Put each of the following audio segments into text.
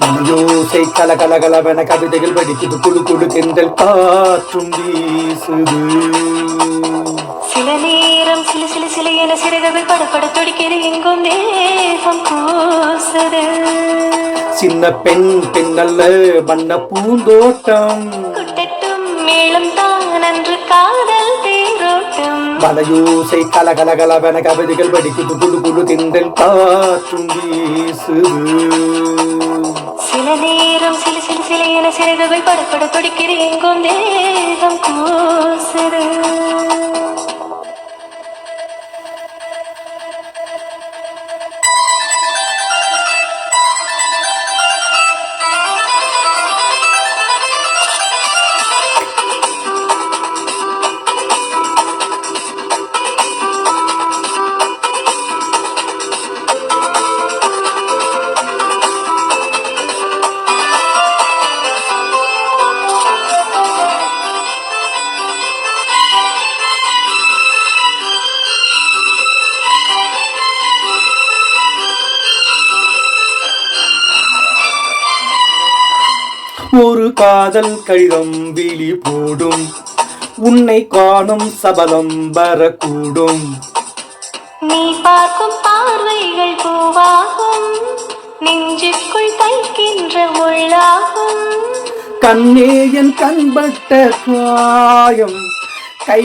மணியோசை கல கல கலவென கவிதைகள் படிக்குது குழு குழு தென்றல் காற்றும் வீசுது. சில நேரம் சிலு சிலு சிலு என சிறகுகள் படப்பட துடிக்கிறது எங்கும் தேகம் கூசுது சின்ன பெண் பெண்ணல்ல வண்ண பூந்தோட்டம். குட்டட்டும் மேளம் தான் அன்று காதல் மலையூசை கல கல கலவென கவிதைகள் படிக்குது குழு குழு திண்டல் காற்றும் வீசுது சில நேரம் சில சில சில என சிறகுகள் படப்பட துடிக்கிறேன் எங்கும் தேகம் கூசுது. ஒரு காதல் கழகம் விழி போடும். உன்னை காணும் சபலம் வரக்கூடும். நீ பார்க்கும் பார்வைகள் பூவாகும். நெஞ்சுக்குள் தைக்கின்ற முள்ளாகும் கண்ணே என் கண்பட்ட காயம் கை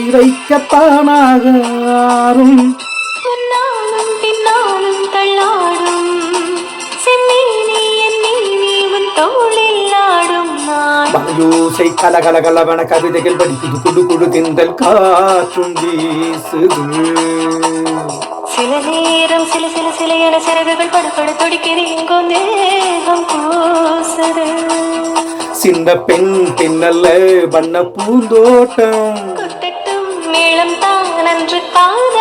ஆறும். முன்னாலும் பின்னாலும் தள்ளாடும். நான் மலையோசை கல கல கலவன கவிதைகள் படிக்குது குடு குடு திந்தல் காற்றும் வீசுது. சில நேரம் சில சில சில என சிறகுகள் படப்பட துடிக்கிறது எங்கும் தேகம் கூசுது சின்ன பெண் பெண்ணல்ல வண்ண பூந்தோட்டம். குத்தட்டும் மேளம் தான் அன்று காதல்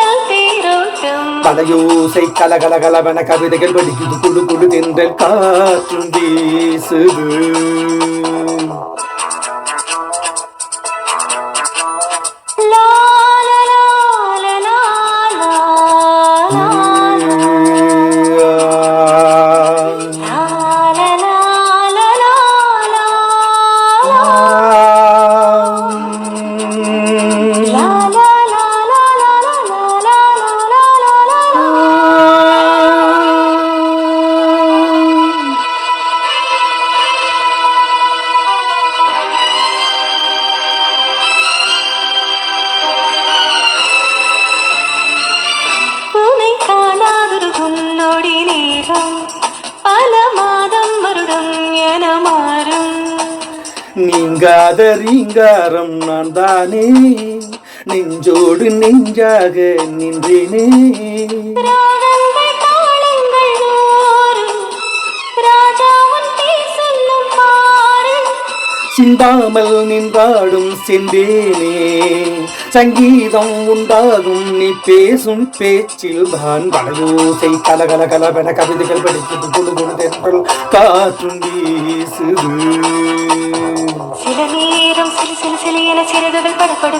தலையோசை கலகலகலவன கவிதைகள் வலிக்குது குழு குழு தென்றல் காற்று வீசுது Mm-hmm. நீங்காத ரீங்காரம் நான் தானே நெஞ்சோடு நெஞ்சாக நின்றேனே. சிந்தாமல் நின்றாடும் செந்தேனே. சங்கீதம் உண்டாகும் நீ பேசும் பேச்சில் தான் பலயோசை கலகல கலவென கவிதைகள் படித்து கொடு கொடு தென்றல் காற்றும் வீசுது. சில சில சில என சிறகுகள் படப்பட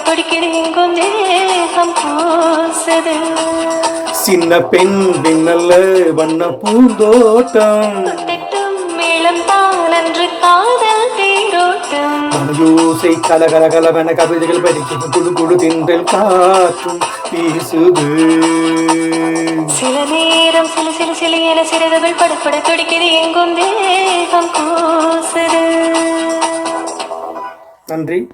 தேகம் பூசுது. சின்ன பெண் பின்னல்ல வண்ண பூந்தோட்டம். மேளம் தான் அன்று காதல் தேரோட்டம். மனயோசை கலகல கலவென கவிதைகள் படிக்குது குழு குழு தின்றல் காற்றும் வீசுது. சில நேரம் சில சில சில என சிறகுகள் படப்பட துடிக்கிறது எங்கும் தேகம் கூசுது நன்றி.